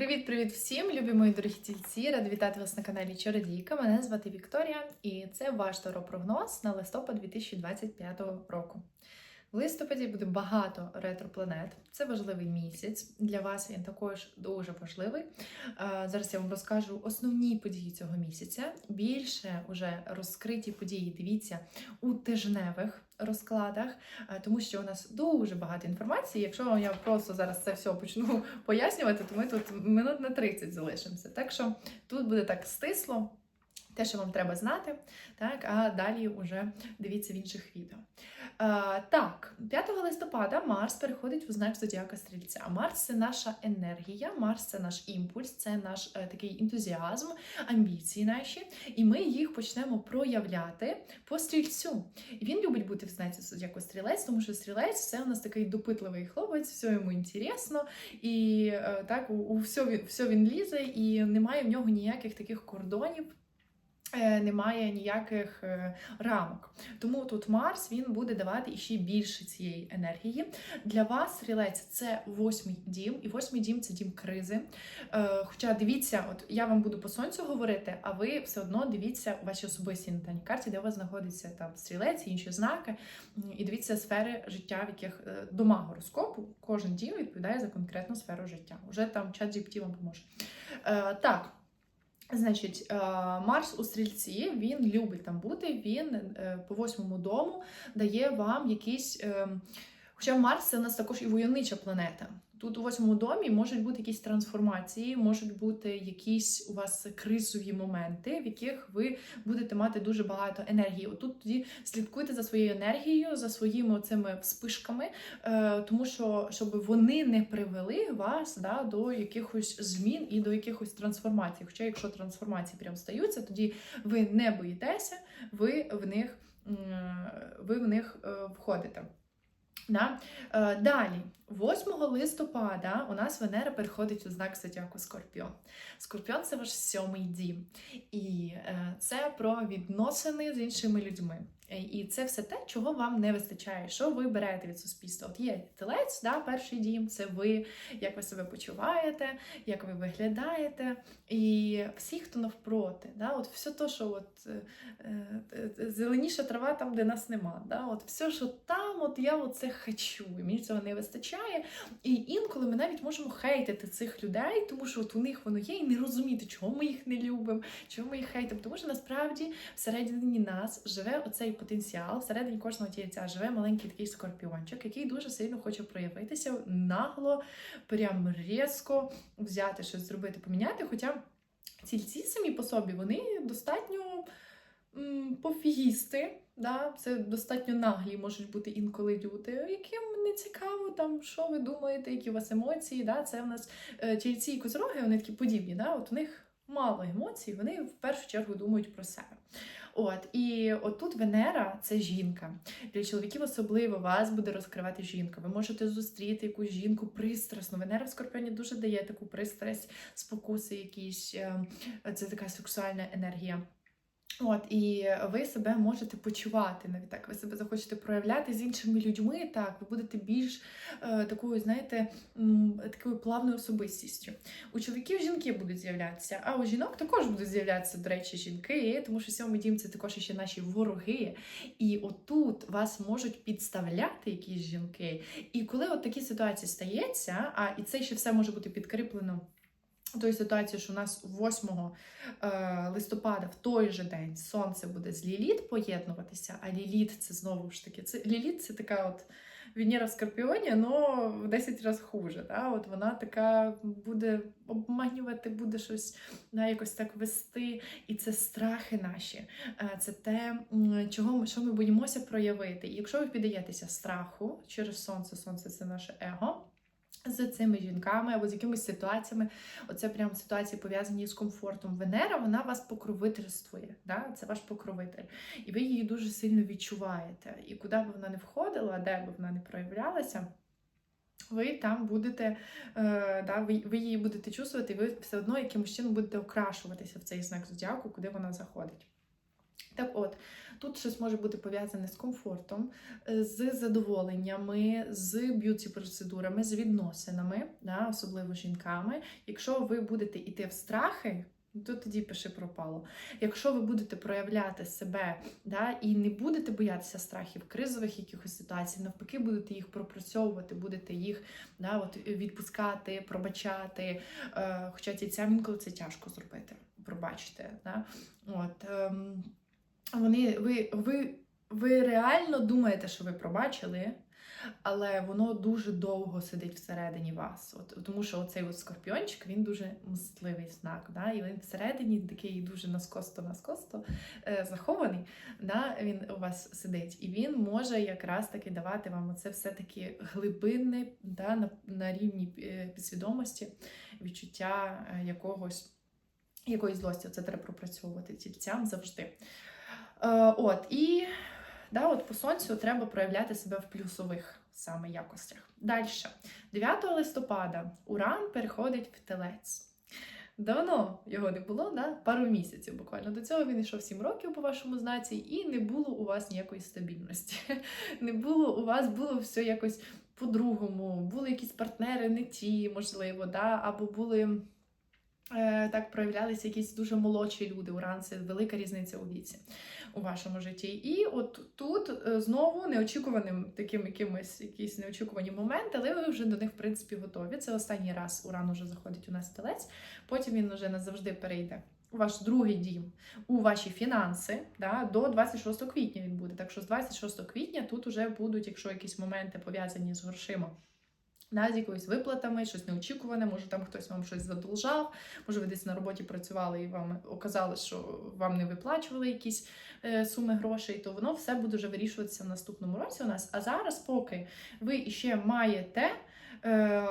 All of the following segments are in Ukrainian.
Привіт-привіт всім, любі мої дорогі тільці! Рада вітати вас на каналі Чародійка. Мене звати Вікторія, і це ваш таропрогноз на листопад 2025 року. В листопаді буде багато ретропланет. Це важливий місяць. Для вас він також дуже важливий. Е, Зараз я вам розкажу основні події цього місяця. Більше уже розкриті події дивіться у тижневих розкладах, е, тому що у нас дуже багато інформації. Якщо я просто зараз це все почну пояснювати, то ми тут минут на 30 залишимося. Так що тут буде так стисло. Те, що вам треба знати, так, а далі вже дивіться в інших відео. Е, так, 5 листопада Марс переходить у знак Зодіака Стрільця. Марс це наша енергія, Марс це наш імпульс, це наш е, такий ентузіазм, амбіції наші, і ми їх почнемо проявляти по стрільцю. І він любить бути в знаці Зодіаку Стрілець, тому що стрілець це у нас такий допитливий хлопець, все йому інтересно, і е, так у, у все, все він лізе, і немає в нього ніяких таких кордонів. Е, Немає ніяких е, рамок. Тому тут Марс він буде давати іще більше цієї енергії. Для вас стрілець це восьмий дім, і восьмий дім це дім кризи. Е, Хоча дивіться, от я вам буду по сонцю говорити, а ви все одно дивіться у вашій особистій натальній карті, де у вас знаходиться там стрілець, інші знаки, і дивіться сфери життя, в яких дома гороскопу кожен дім відповідає за конкретну сферу життя. Уже там чат GPT вам поможе. Так. Значить, е, Марс у стрільці він любить там бути. Він е, по восьмому дому дає вам якісь. е, Хоча Марс це у нас також і войовнича планета. Тут у восьмому домі можуть бути якісь трансформації, можуть бути якісь у вас кризові моменти, в яких ви будете мати дуже багато енергії. Отут тоді слідкуйте за своєю енергією, за своїми цими вспишками, е, тому що щоб вони не привели вас да, до якихось змін і до якихось трансформацій. Хоча, якщо трансформації прям стаються, тоді ви не боїтеся, ви в них, ви в них е, входите. Да? Е, Далі, 8 листопада у нас Венера переходить у знак Зодіаку Скорпіон. Скорпіон це ваш сьомий дім. І е, це про відносини з іншими людьми. І це все те, чого вам не вистачає, що ви берете від суспільства. От є телець, да, перший дім, це ви, як ви себе почуваєте, як ви виглядаєте. І всі, хто навпроти, да, от все те, що от, е, е, зеленіша трава там, де нас нема. Да, от все, що там, от я оце хочу, і мені цього не вистачає. І інколи ми навіть можемо хейтити цих людей, тому що от у них воно є, і не розуміти, чого ми їх не любимо, чого ми їх хейтимо. Тому що насправді всередині нас живе оцей потенціал, всередині кожного тільця живе маленький такий скорпіончик, який дуже сильно хоче проявитися нагло, прям різко взяти щось зробити, поміняти. Хоча тільці самі по собі вони достатньо пофігісти. Да? Це достатньо наглі можуть бути інколи люди, яким не цікаво, там, що ви думаєте, які у вас емоції. Да? Це в нас е, тільці і козроги, вони такі подібні. Да? От у них мало емоцій, вони в першу чергу думають про себе. От і отут Венера це жінка. Для чоловіків особливо вас буде розкривати жінка. Ви можете зустріти якусь жінку пристрасну. Венера в Скорпіоні дуже дає таку пристрасть, спокуси, якісь е, це така сексуальна енергія. От, і ви себе можете почувати навіть так. Ви себе захочете проявляти з іншими людьми. Так, ви будете більш е, такою, знаєте, м, такою плавною особистістю. У чоловіків жінки будуть з'являтися, а у жінок також будуть з'являтися, до речі, жінки, тому що сьомий дім це також ще наші вороги. І отут вас можуть підставляти якісь жінки. І коли от такі ситуації стається, а і це ще все може бути підкріплено. Тої ситуації, що у нас 8 е, листопада в той же день сонце буде з Ліліт поєднуватися, а Ліліт це знову ж таки, це Ліліт це така от Венера в Скорпіоні, але в 10 разів хуже. Да? От вона така буде обманювати, буде щось да, якось так вести. І це страхи наші, Е, це те, чого ми, що ми боїмося проявити. І якщо ви піддаєтеся страху через сонце, сонце це наше его. З цими жінками або з якимись ситуаціями, оце прям ситуації пов'язані з комфортом. Венера, вона вас покровительствує, да? це ваш покровитель. І ви її дуже сильно відчуваєте. І куди б вона не входила, де б вона не проявлялася, ви там будете, е, да, ви, ви її будете чувствувати, і ви все одно якимось чином будете окрашуватися в цей знак зодіаку, куди вона заходить. Так от, тут щось може бути пов'язане з комфортом, е, з задоволеннями, з б'юті-процедурами, з відносинами, да, особливо жінками. Якщо ви будете йти в страхи, то тоді пиши пропало. Якщо ви будете проявляти себе да, і не будете боятися страхів, кризових якихось ситуацій, навпаки, будете їх пропрацьовувати, будете їх да, от, відпускати, пробачати. Е, хоча тільцям інколи це тяжко зробити, пробачте. Да? От, ем, вони, ви, ви, ви реально думаєте, що ви пробачили, але воно дуже довго сидить всередині вас. От, тому що оцей от скорпіончик він дуже мстливий знак. Да? І він всередині такий дуже наскосто-наскосто е, захований. Да? Він у вас сидить. І він може якраз таки давати вам оце все-таки глибинне да? на, на рівні е, підсвідомості відчуття е, якогось. Якоїсь злості, це треба пропрацьовувати тільцям завжди. Е, от, і да, от по сонцю треба проявляти себе в плюсових саме якостях. Далі, 9 листопада Уран переходить в телець. Давно його не було, да? пару місяців буквально. До цього він йшов 7 років по вашому знаці, і не було у вас ніякої стабільності. Не було у вас, було все якось по-другому. Були якісь партнери не ті, можливо, да? або були. Е, так проявлялися якісь дуже молодші люди. Уран це велика різниця у віці у вашому житті. І от тут е, знову неочікуваним таким якимось якісь неочікувані моменти, але ви вже до них в принципі готові. Це останній раз уран уже заходить у нас телець, потім він вже назавжди перейде. У ваш другий дім, у ваші фінанси, да, до 26 квітня він буде. Так що з 26 квітня тут вже будуть, якщо якісь моменти пов'язані з грошима, да, з якоюсь виплатами, щось неочікуване, може там хтось вам щось задолжав, може ви десь на роботі працювали і вам оказали, що вам не виплачували якісь е, суми грошей, то воно все буде вже вирішуватися в наступному році у нас. А зараз, поки ви ще маєте е,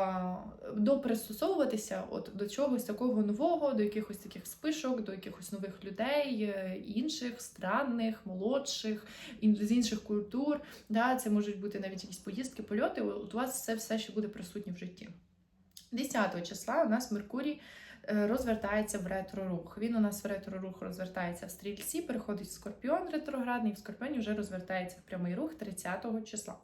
допристосовуватися от до чогось такого нового, до якихось таких спишок, до якихось нових людей, е, інших, странних, молодших, з інших культур. Да, це можуть бути навіть якісь поїздки, польоти. От у вас це все ще буде присутнє в житті. 10 числа у нас Меркурій е, розвертається в ретро-рух. Він у нас в ретро-рух розвертається в стрільці, переходить в скорпіон ретроградний, в скорпіоні вже розвертається в прямий рух 30 числа.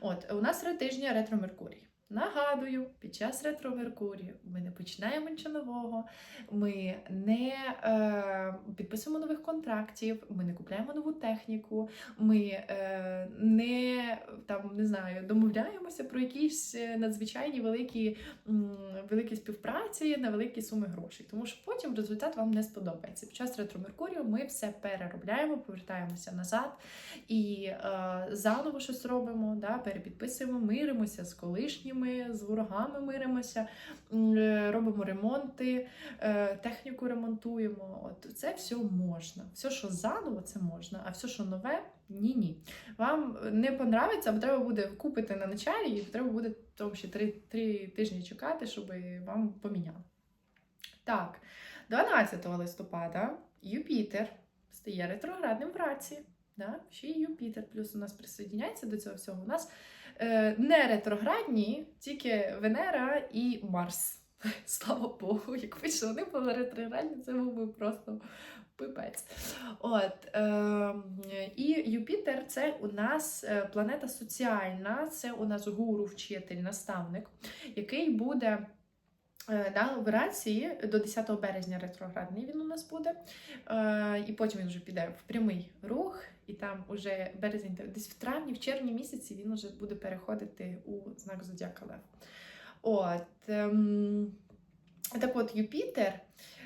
От, у нас три тижні ретро-Меркурій. Нагадую, під час ретро Меркурію ми не починаємо нічого нового, ми не е, підписуємо нових контрактів, ми не купляємо нову техніку, ми е, не там не знаю, домовляємося про якісь е, надзвичайні великі, великі співпраці на великі суми грошей. Тому що потім результат вам не сподобається. Під час ретро Меркурію ми все переробляємо, повертаємося назад і е, заново щось робимо, да, перепідписуємо, миримося з колишніми, з ворогами миримося, е, робимо ремонти, е, техніку ремонтуємо. От це все можна. Все, що заново, це можна, а все, що нове, ні, ні. Вам не понравиться, або треба буде купити на началі, і треба буде тому ще три, три тижні чекати, щоб вам поміняли. Так, 12 листопада Юпітер стає ретроградним в раці. Да? Ще й Юпітер, плюс у нас присоединяється до цього всього. У нас не ретроградні, тільки Венера і Марс. Слава Богу, якби ж вони були ретроградні, це був би просто пипець. От, е, і Юпітер це у нас е, планета соціальна, це у нас гуру, вчитель, наставник, який буде. е, Да, в рації до 10 березня ретроградний він у нас буде, е, і потім він вже піде в прямий рух, і там уже березень, десь в травні, в червні місяці він вже буде переходити у знак Зодіака Лев. От, ем, так от, Юпітер,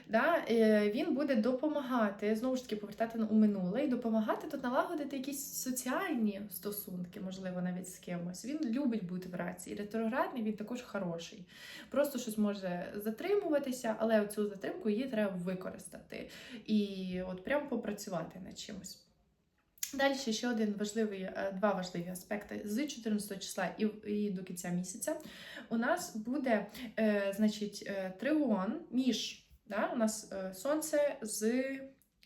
да, е, він буде допомагати, знову ж таки, повертати у минуле і допомагати тут налагодити якісь соціальні стосунки, можливо, навіть з кимось. Він любить бути в рації. Ретроградний він також хороший. Просто щось може затримуватися, але цю затримку її треба використати і от прямо попрацювати над чимось. Далі ще один важливий, е, два важливі аспекти з 14 числа і, і до кінця місяця. У нас буде е, значить, е, тригон між да, у нас е, сонце з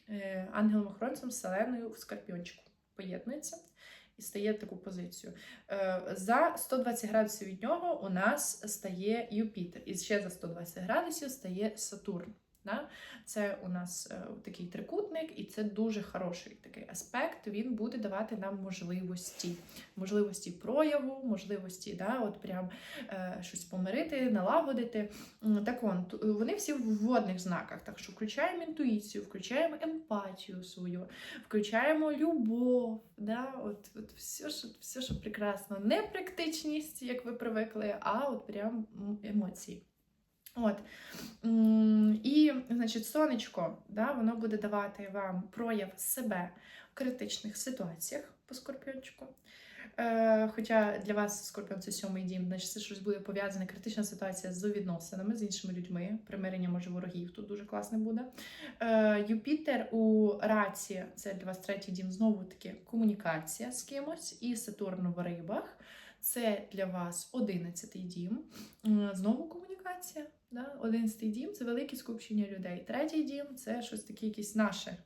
е, ангелом-охоронцем Вселеною в Скорпіончику поєднується і стає таку позицію. Е, за 120 градусів від нього у нас стає Юпітер, і ще за 120 градусів стає Сатурн. Да? Це у нас е, такий трикутник, і це дуже хороший такий аспект. Він буде давати нам можливості, можливості прояву, можливості, да, от прям е, щось помирити, налагодити. Так он, вони всі в водних знаках. Так що включаємо інтуїцію, включаємо емпатію свою, включаємо любов. Да? От, от все, що, все, що прекрасно. Не практичність, як ви привикли, а от прям емоції. От. І, значить, сонечко, да, воно буде давати вам прояв себе в критичних ситуаціях по скорпіончику. Е, хоча для вас скорпіон це сьомий дім, значить це щось буде пов'язане, критична ситуація з відносинами з іншими людьми, примирення може ворогів тут дуже класне буде. Е, Юпітер у раці, це для вас третій дім, знову таки комунікація з кимось, і Сатурн в рибах. Це для вас одинадцятий дім. Знову комунікація. Да? Одинадцятий дім це велике скупчення людей. Третій дім це щось таке, якесь наше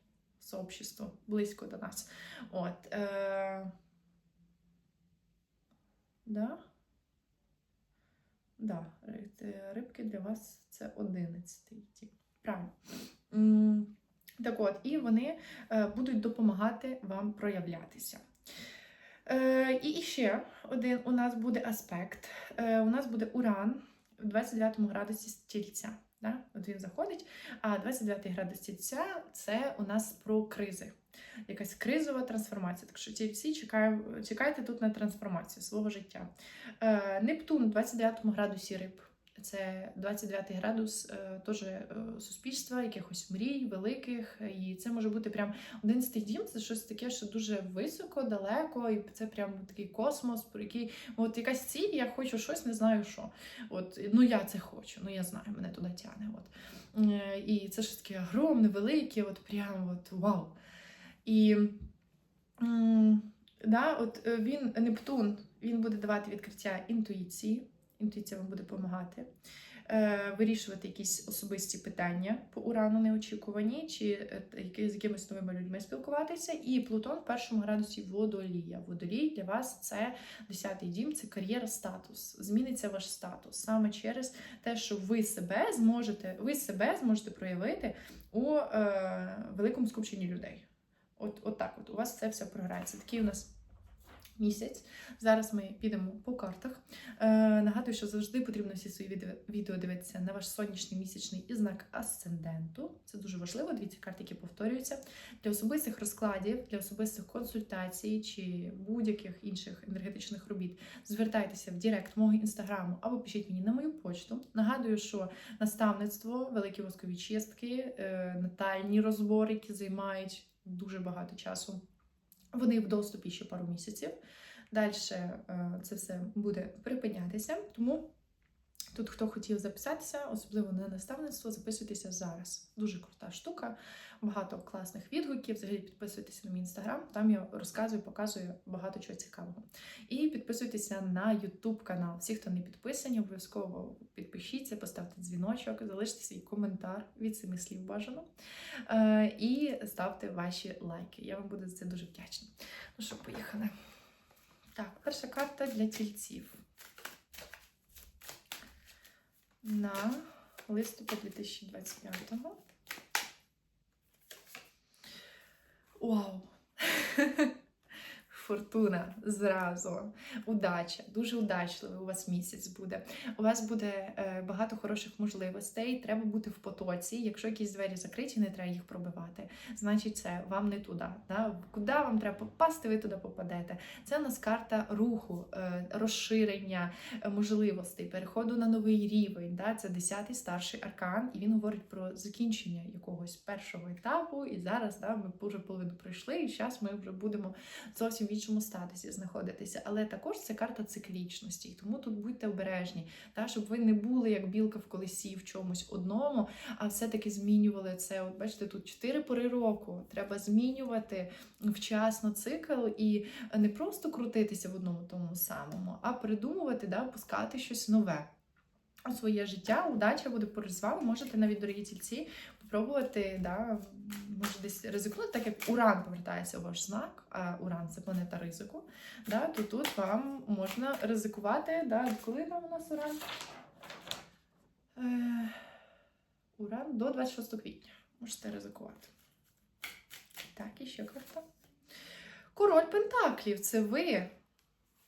сообщество, близько до нас. От, е... да? Да, рибки для вас це одинадцятий дім. Правильно. Так от, і вони е, будуть допомагати вам проявлятися. Е, і ще один у нас буде аспект. Е, у нас буде уран в 29 градусі стільця. Да? От він заходить, а 29 градус стільця це у нас про кризи. Якась кризова трансформація. Так що ті всі чекайте тут на трансформацію свого життя. Е, Нептун в 29 градусі риб. Це 29 градус е, теж е, суспільства, якихось мрій, великих. І це може бути прям 11 дім, це щось таке, що дуже високо, далеко, і це прям такий космос, про який от якась ціль, я хочу щось, не знаю що. От, ну я це хочу, ну я знаю, мене туди тягне. От. Е, І це щось таке огромне, велике, от прям от вау. І да, от він, Нептун, він буде давати відкриття інтуїції. Інтуїція вам буде допомагати. Е, вирішувати якісь особисті питання по урану неочікувані, чи е, з якимись новими людьми спілкуватися. І Плутон в першому градусі водолія. Водолій для вас це 10-й дім, це кар'єра, статус. Зміниться ваш статус саме через те, що ви себе зможете, ви себе зможете проявити у е, великому скупченні людей. От, от так от у вас це все програється. Такий у нас місяць. Зараз ми підемо по картах. Е, нагадую, що завжди потрібно всі свої відео, дивитися на ваш сонячний місячний і знак асценденту. Це дуже важливо. Дивіться карти, які повторюються. Для особистих розкладів, для особистих консультацій чи будь-яких інших енергетичних робіт. Звертайтеся в Директ мого інстаграму або пишіть мені на мою почту. Нагадую, що наставництво, великі воскові чистки, е, натальні розбори, які займають дуже багато часу. Вони в доступі ще пару місяців. Далі це все буде припинятися. Тому тут, хто хотів записатися, особливо на наставництво, записуйтеся зараз. Дуже крута штука, багато класних відгуків. Взагалі підписуйтеся на мій інстаграм, там я розказую, показую багато чого цікавого. І підписуйтеся на YouTube канал. Всі, хто не підписані, обов'язково підпишіться, поставте дзвіночок, залиште свій коментар від семи слів бажано. Е, і ставте ваші лайки. Я вам буду за це дуже вдячна. Ну що, поїхали. Так, перша карта для тільців. На листопад 2025-го. Вау! Фортуна зразу, удача, дуже удачливий у вас місяць буде. У вас буде е, багато хороших можливостей. Треба бути в потоці. Якщо якісь двері закриті, не треба їх пробивати. Значить, це вам не туди. Да? Куди вам треба попасти, ви туди попадете. Це у нас карта руху, е, розширення е, можливостей, переходу на новий рівень. Да? Це 10-й старший аркан, і він говорить про закінчення якогось першого етапу. І зараз да, ми вже половину пройшли, і зараз ми вже будемо зовсім іншому статусі знаходитися. Але також це карта циклічності, тому тут будьте обережні, та, щоб ви не були як білка в колесі в чомусь одному, а все-таки змінювали це. От бачите, тут чотири пори року. Треба змінювати вчасно цикл і не просто крутитися в одному тому самому, а придумувати, да, пускати щось нове. Своє життя, удача буде поруч з вами. Можете навіть дорогі тільці попробувати, да, може десь ризикнути, так як Уран повертається у ваш знак, а Уран це планета ризику. Да, то тут вам можна ризикувати. Да, коли там у нас Уран? Е, Уран до 26 квітня. Можете ризикувати. Так, і ще карта. Король Пентаклів це ви.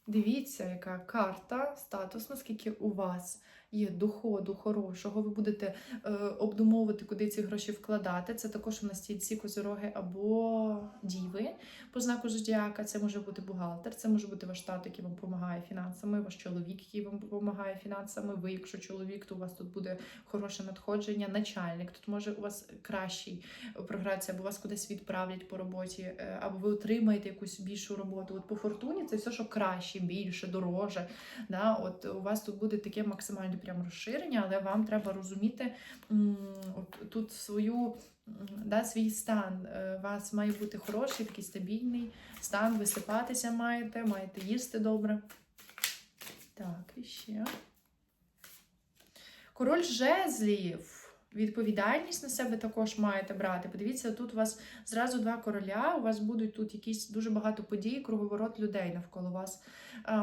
Дивіться, яка карта, статус, наскільки у вас є доходу хорошого, ви будете е, обдумовувати, куди ці гроші вкладати. Це також у нас стільці козороги або діви по знаку зодіака. Це може бути бухгалтер, це може бути ваш тато, який вам допомагає фінансами, ваш чоловік, який вам допомагає фінансами. Ви, якщо чоловік, то у вас тут буде хороше надходження. Начальник тут може у вас кращий програція, або вас кудись відправлять по роботі, е, або ви отримаєте якусь більшу роботу. От по фортуні це все, що краще, більше, дороже. Да? От у вас тут буде таке максимальне прям розширення, але вам треба розуміти тут свою. Да, свій стан Е, у вас має бути хороший, такий стабільний стан, висипатися маєте, маєте їсти добре. Так, і ще. Король жезлів. Відповідальність на себе також маєте брати. Подивіться, тут у вас зразу два короля, у вас будуть тут якісь дуже багато подій, круговорот людей навколо вас.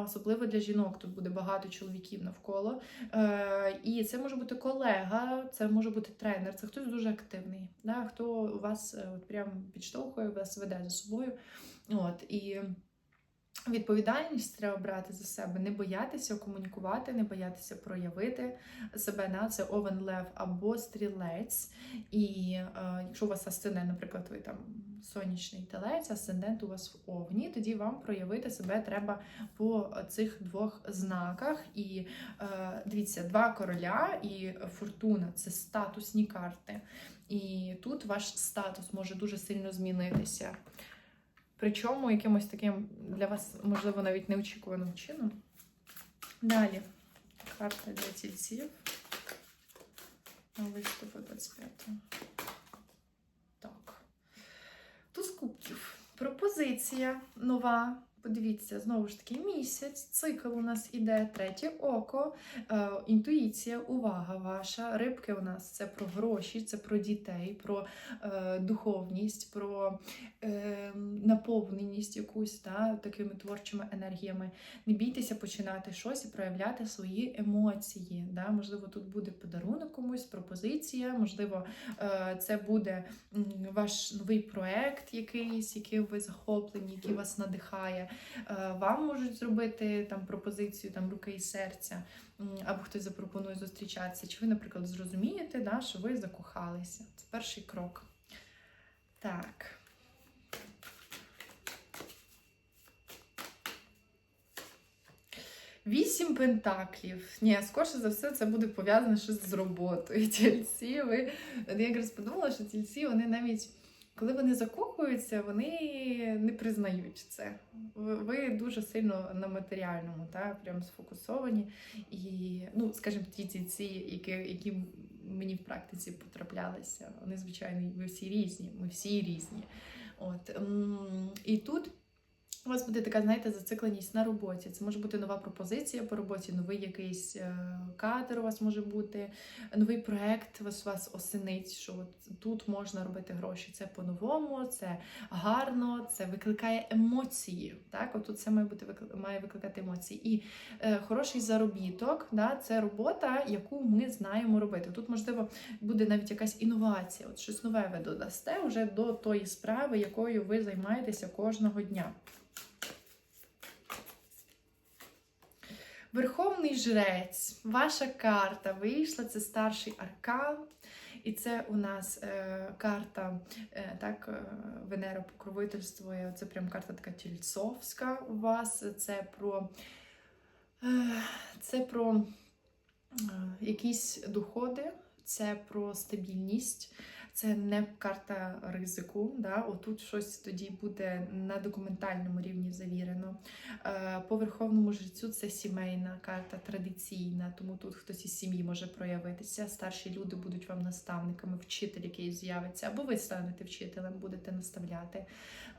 Особливо для жінок тут буде багато чоловіків навколо. Е, І це може бути колега, це може бути тренер, це хтось дуже активний, хто вас е, от прям підштовхує, вас веде за собою. От, і Відповідальність треба брати за себе, не боятися комунікувати, не боятися проявити себе на це овен лев або стрілець. І е, якщо у вас асцендент, наприклад, ви там сонячний телець, асцендент у вас в овні, тоді вам проявити себе треба по цих двох знаках. І е, дивіться, два короля і фортуна це статусні карти. І тут ваш статус може дуже сильно змінитися. Причому якимось таким для вас, можливо, навіть неочікуваним чином. Далі карта для тільців. Листопад 25. Так. Туз кубків. Пропозиція нова. Подивіться, знову ж таки, місяць, цикл у нас іде, третє око, е, інтуїція, увага ваша. Рибки у нас це про гроші, це про дітей, про е, духовність, про е, наповненість якусь да, такими творчими енергіями. Не бійтеся починати щось і проявляти свої емоції. Да? Можливо, тут буде подарунок комусь, пропозиція, можливо, це буде ваш новий проект якийсь, який ви захоплені, який вас надихає. Е, Вам можуть зробити там пропозицію там руки і серця, або хтось запропонує зустрічатися. Чи ви, наприклад, зрозумієте, да, що ви закохалися? Це перший крок. Так. Вісім пентаклів. Ні, скорше за все, це буде пов'язане щось з роботою. Тільці, ви я якраз подумала, що тільці вони навіть. Коли вони закохуються, вони не признають це. Ви- дуже сильно на матеріальному, та, прям сфокусовані. І, ну, скажімо, ті ці, які, які мені в практиці потраплялися, вони, звичайно, ви всі різні, ми всі різні. От, і тут у вас буде така, знаєте, зацикленість на роботі. Це може бути нова пропозиція по роботі, новий якийсь е, кадр у вас може бути, новий проект вас вас осенить, що от тут можна робити гроші. Це по-новому, це гарно, це викликає емоції. Так, от тут це має бути має викликати емоції. І е, хороший заробіток, да, це робота, яку ми знаємо робити. Тут, можливо, буде навіть якась інновація, от щось нове ви додасте вже до тої справи, якою ви займаєтеся кожного дня. Верховний жрець, ваша карта вийшла, це старший аркан. І це у нас е, карта, е, так, е, Венера покровительствує. Це прям карта така тільцовська у вас. Це про, е, це про е, якісь доходи, це про стабільність. Це не карта ризику. Да? Отут щось тоді буде на документальному рівні завірено. Е, По верховному жрецю це сімейна карта, традиційна, тому тут хтось із сім'ї може проявитися. Старші люди будуть вам наставниками, вчитель, який з'явиться, або ви станете вчителем, будете наставляти.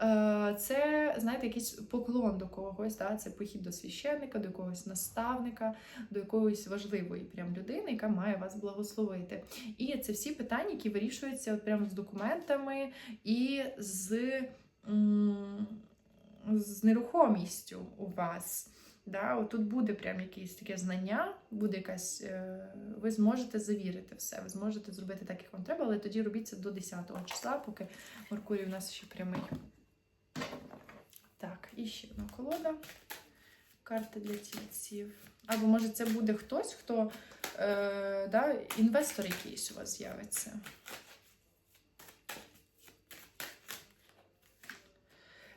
Е, Це, знаєте, якийсь поклон до когось, да? це похід до священника, до якогось наставника, до якоїсь важливої прям людини, яка має вас благословити. І це всі питання, які вирішуються от прямо з документами і з, з нерухомістю у вас. Да, тут буде прям якесь таке знання, буде якась. Е, ви зможете завірити все, ви зможете зробити так, як вам треба, але тоді робіть це до 10 числа, поки Меркурій у нас ще прямий. Так, і ще одна колода. Карти для тільців. Або може це буде хтось, хто е, да, інвестор якийсь у вас з'явиться.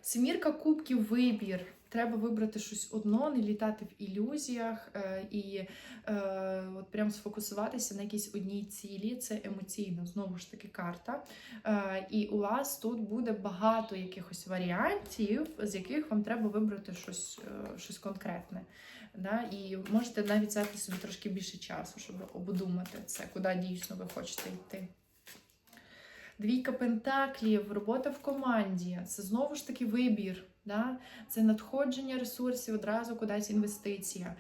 Семірка кубків вибір. Треба вибрати щось одно, не літати в ілюзіях е, і е, от прям сфокусуватися на якійсь одній цілі. Це емоційно, знову ж таки, карта. Е, і у вас тут буде багато якихось варіантів, з яких вам треба вибрати щось, е, щось конкретне. Да? І можете навіть взяти собі трошки більше часу, щоб обдумати це, куди дійсно ви хочете йти. Двійка пентаклів, робота в команді це знову ж таки вибір. Да? Це надходження ресурсів одразу кудись інвестиція.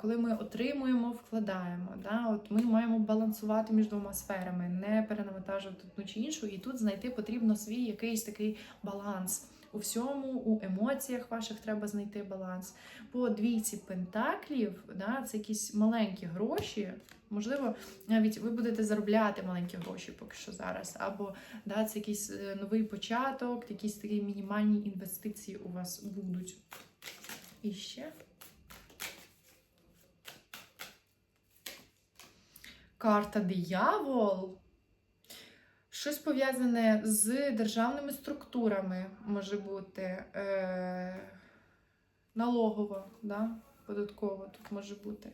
Коли ми отримуємо, вкладаємо. Да? От Ми маємо балансувати між двома сферами, не перенавантажувати одну чи іншу, і тут знайти потрібно свій якийсь такий баланс. У всьому, у емоціях ваших треба знайти баланс. По двійці пентаклів, да, це якісь маленькі гроші. Можливо, навіть ви будете заробляти маленькі гроші поки що зараз. Або да, це якийсь е, новий початок, якісь такі мінімальні інвестиції у вас будуть. І ще. Карта диявол. Щось пов'язане з державними структурами може бути е, налогова, да? податкова тут може бути.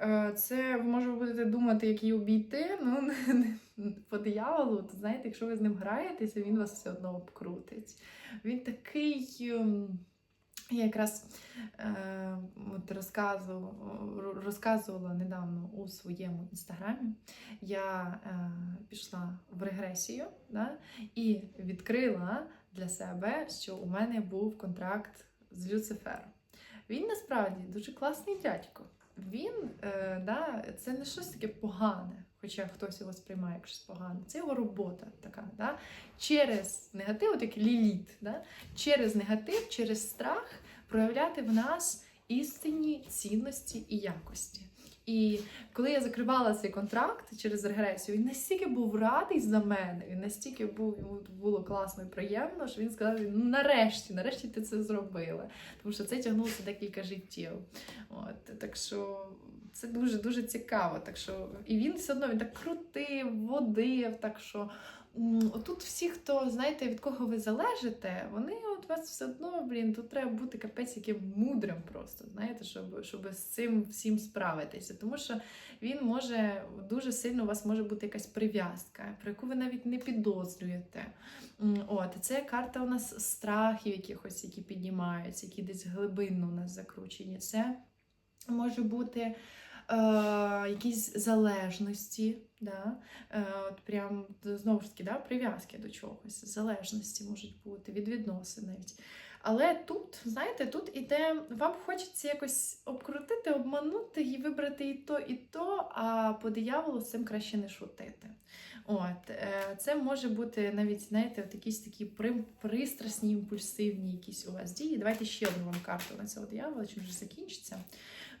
Е, Це ви може будете думати, як її обійти. Ну, по дияволу, то знаєте, якщо ви з ним граєтеся, він вас все одно обкрутить. Він такий. Я якраз е, от розказувала, розказувала недавно у своєму інстаграмі. Я е, пішла в регресію да, і відкрила для себе, що у мене був контракт з Люцифером. Він насправді дуже класний дядько. Він е, да, це не щось таке погане, хоча хтось його сприймає як щось погане. Це його робота така. Да? Через негатив, от як ліліт, да? через негатив, через страх проявляти в нас істинні цінності і якості. І коли я закривала цей контракт через регресію, він настільки був радий за мене, він настільки був йому було класно і приємно, що він сказав: ну нарешті, нарешті ти це зробила. Тому що це тягнулося декілька життів. От так що це дуже дуже цікаво. Так що і він все одно він так крутив, водив. Так що м, отут всі, хто знаєте, від кого ви залежите, вони от вас все одно, блін, тут треба бути капець яким мудрим просто, знаєте, щоб, щоб з цим всім справитися. Тому що він може дуже сильно у вас може бути якась прив'язка, про яку ви навіть не підозрюєте. От, це карта у нас страхів якихось, які піднімаються, які десь глибинно у нас закручені. Це може бути е, якісь залежності, да? е, от прям знову ж таки да, прив'язки до чогось, залежності можуть бути, від відносин навіть. Але тут, знаєте, тут іде, вам хочеться якось обкрутити, обманути і вибрати і то, і то, а по дияволу з цим краще не шутити. От, е, це може бути навіть, знаєте, от якісь такі при- пристрасні, імпульсивні якісь у вас дії. Давайте ще одну вам карту на цього диявола, чим вже закінчиться.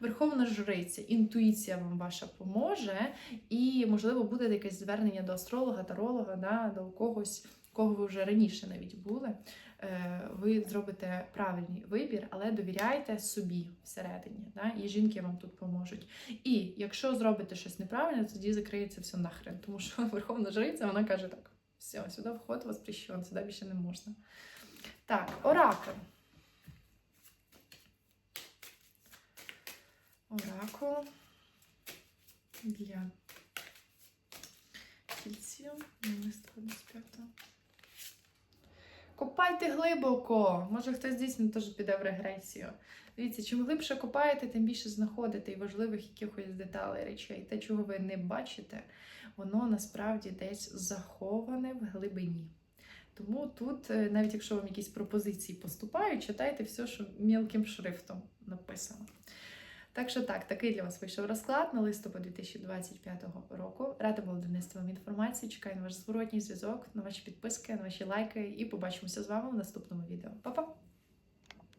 Верховна жриця, інтуїція вам ваша поможе, і, можливо, буде якесь звернення до астролога, таролога, да, до когось, кого ви вже раніше навіть були. Е, Ви зробите правильний вибір, але довіряйте собі всередині. Да, і жінки вам тут поможуть. І якщо зробите щось неправильно, тоді закриється все нахрен. Тому що Верховна жриця вона каже так: все, сюди вход воспрещен, сюди більше не можна. Так, оракул. Оракул для. Лист 25. Копайте глибоко. Може хтось дійсно теж піде в регресію. Дивіться, чим глибше копаєте, тим більше знаходите і важливих якихось деталей речей. Те, чого ви не бачите, воно насправді десь заховане в глибині. Тому тут, е, навіть якщо вам якісь пропозиції поступають, читайте все, що мілким шрифтом написано. Так що так, такий для вас вийшов розклад на листопад 2025 року. Рада була донести вам інформацію. Чекаю на ваш зворотній зв'язок, на ваші підписки, на ваші лайки і побачимося з вами в наступному відео. Па-па!